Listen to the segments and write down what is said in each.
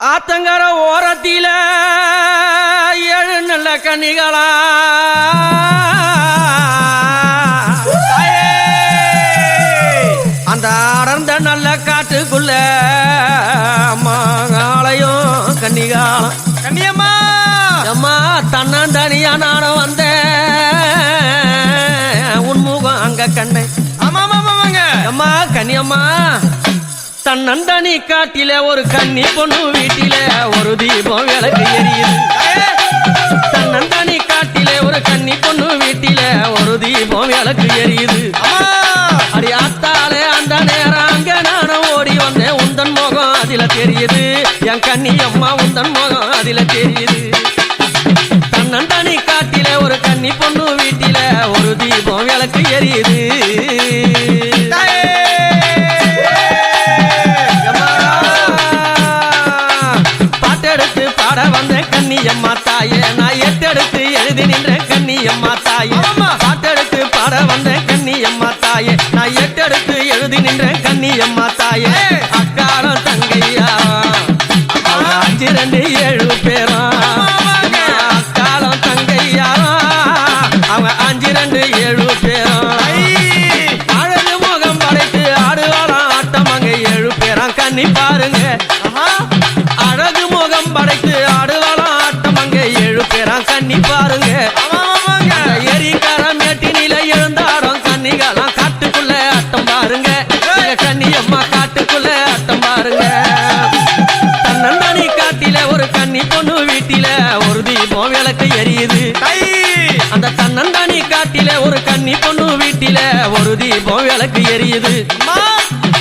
ஆத்தங்கர ஓரத்தில ஏழு நல்ல கன்னிகளா அந்த அடர்ந்த நல்ல காட்டுக்குள்ள மாகாளையும் கன்னிகாலம். கண்ணியம்மா அம்மா தன்னந்தனியா நானும் வந்தேன் உன்முகம் அங்க கண்டேன் ஆமா ஆமா ஆமாங்க அம்மா கன்னியம்மா தன்னந்தனி காட்டில ஒரு கன்னி பொண்ணு வீட்டில ஒரு தீபம் விளக்கு எரியுது. தன்னந்தனி காட்டில ஒரு கன்னி பொண்ணு வீட்டில ஒரு தீபம் விளக்கு எரியுது. அடி ஆத்தாலே அந்த நேரம் அங்க நானும் ஓடி வந்தேன். உந்தன் முகம் அதுல தெரியுது. என் கன்னி அம்மா உந்தன் முகம் அதுல தெரியுது. தன்னந்தனி காட்டில ஒரு கன்னி பொண்ணு வீட்டில ஒரு தீபம் விளக்கு எரியுது. எழுதி நின்ற கன்னியம்மா தாயே. ஏய். அக்காலம் தங்கையா அஞ்சு ரெண்டு ஏழு பேரும். அக்காலம் தங்கையா. அவங்க அஞ்சு ரெண்டு ஏழு பேரும் அழகு முகம் படைத்து ஆடுவாளாம் ஆட்டம் அங்க ஏழு பேராம் கண்ணி பாருங்க. அழகு முகம் படைத்து ஆடுவாளாம் ஆட்டம் அங்க ஏழு பேராம் கண்ணி பாருங்க. பொண்ணு வீட்டில ஒரு தீபம் விளக்கு எரியுது. அந்த தன்னந்தானி காட்டில ஒரு கன்னி பொண்ணு வீட்டில ஒரு தீபம் விளக்கு எரியுது.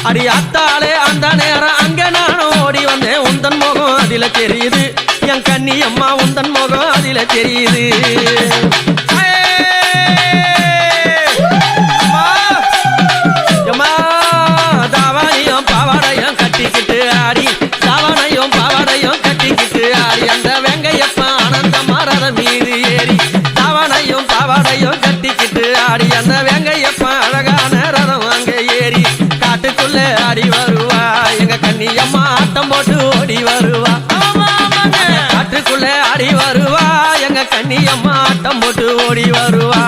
அடி அத்தாலே அந்த நேரம் அங்க நானும் ஓடி வந்தேன். உந்தன் முகம் அதில தெரியுது. என் கன்னி அம்மா உந்தன் முகம் அதில தெரியுது. கட்டிக்கிட்டு அந்த வெங்கையப்ப அழகான ரதம் அங்க ஏறி காட்டுக்குள்ள ஆடி வருவா. எங்க கண்ணியம்மா ஆட்டம் போட்டு ஓடி வருவா. காட்டுக்குள்ள ஆடி வருவா. எங்க கண்ணியம்மா ஆட்டம் போட்டு ஓடி வருவா.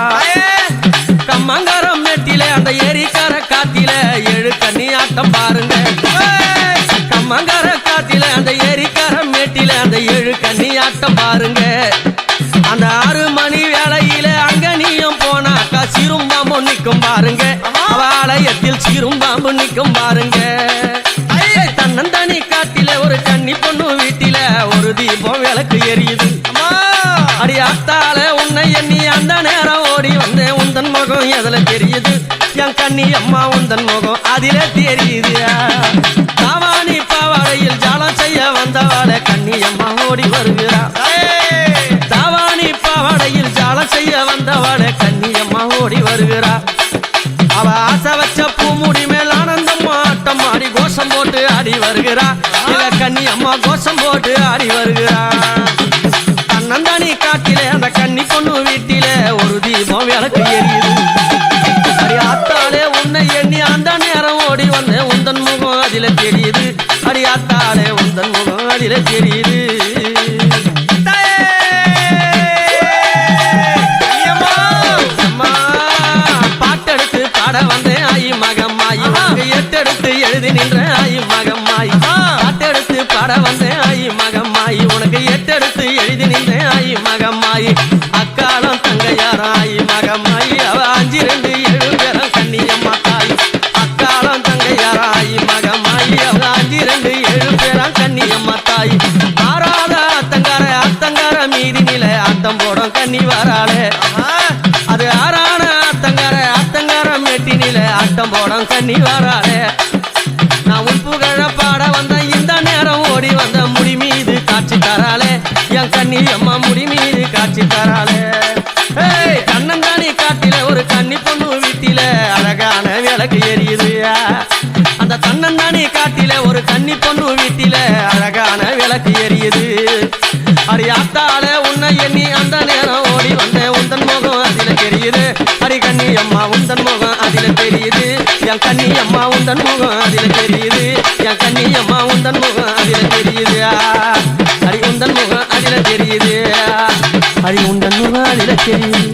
கம்மங்காரம் நெட்டில அந்த ஏரிக்கார காத்தில ஏழு கன்னி ஆட்டம் பாருங்க. பாருங்க. அவ சீரும் பாம்பு நிற்கும் பாருங்க. தன்னந்தனி காட்டில ஒரு கன்னி பொண்ணு வீட்டில ஒரு தீபம் விளக்கு எரியுது. அடி அத்தால உன்னை எண்ணி அந்த நேரம் ஓடி வந்தேன் உந்தன் முகம் எதுல தெரியுது? என் கண்ணி அம்மா உந்தன் முகம் அதில தெரியுது. அவ ஆசை வச்ச பூமுடி மேல் ஆனந்தம் ஆட்டம் ஆடி கோஷம் போட்டு ஆடி வருகிறா. இவ கண்ணி அம்மா கோஷம் போட்டு ஆடி வருகிறா. அண்ணந்தானி காட்டிலே அந்த கண்ணி பொண்ணு வீட்டிலே ஒரு தீபம் விளக்கு எரியுது. அடி ஆத்தாலே உன்னை எண்ணி அந்த நேரம் ஓடி வந்தேன் உந்தன் முகம் அதில தெரியுது. அடி ஆத்தாலே உந்தன் முகம் அதில தெரியுது. பாட வந்தேன் ஆயி மகம்மாயி எட்டெடுத்து எழுதி நின்ற ஆயி மகம்மாயி பாட்டெடுத்து பாட வந்தேன் ஆயி மகம்மாயி உனக்கு எட்டெடுத்து எழுதி நின்ற ஆயி மகம்மாயி அக்காலம் தங்கையாரம் ஆயி ஆட்டம் போடம் கண்ணி வராதே. நான் உன் புகழ பாட வந்த இந்த நேரம் ஓடி வந்த முடி மீது காட்சி தராளே. என் கண்ணி அம்மா முடி மீது காட்சி தராளே. ஏய் கண்ணந்தானி காட்டில ஒரு கண்ணி பொண்ணு வீட்டில. அழகான விளக்கு எரியுது அந்த தன்னந்தானி காட்டில ஒரு கண்ணி பொண்ணு வீட்டில. அழகான விளக்கு எரியுது. அடி ஆத்தால உன்னை எண்ணி அந்த நேரம் ஓடி வந்தேன். உந்தன் முகம் அதில் தெரியுது. அடி கண்ணி அம்மாவும் உந்தன் முகம் அதுல தெரியுது. என் கண்ணி அம்மா உந்தன் முகம் அதுல தெரியுது. என் கண்ணி அம்மா உந்தன் முகம் அதுல தெரியுது. அடி உந்தன் முகம் அதுல தெரியுது. அடி உந்தன் முகம் அதுல தெரியுது.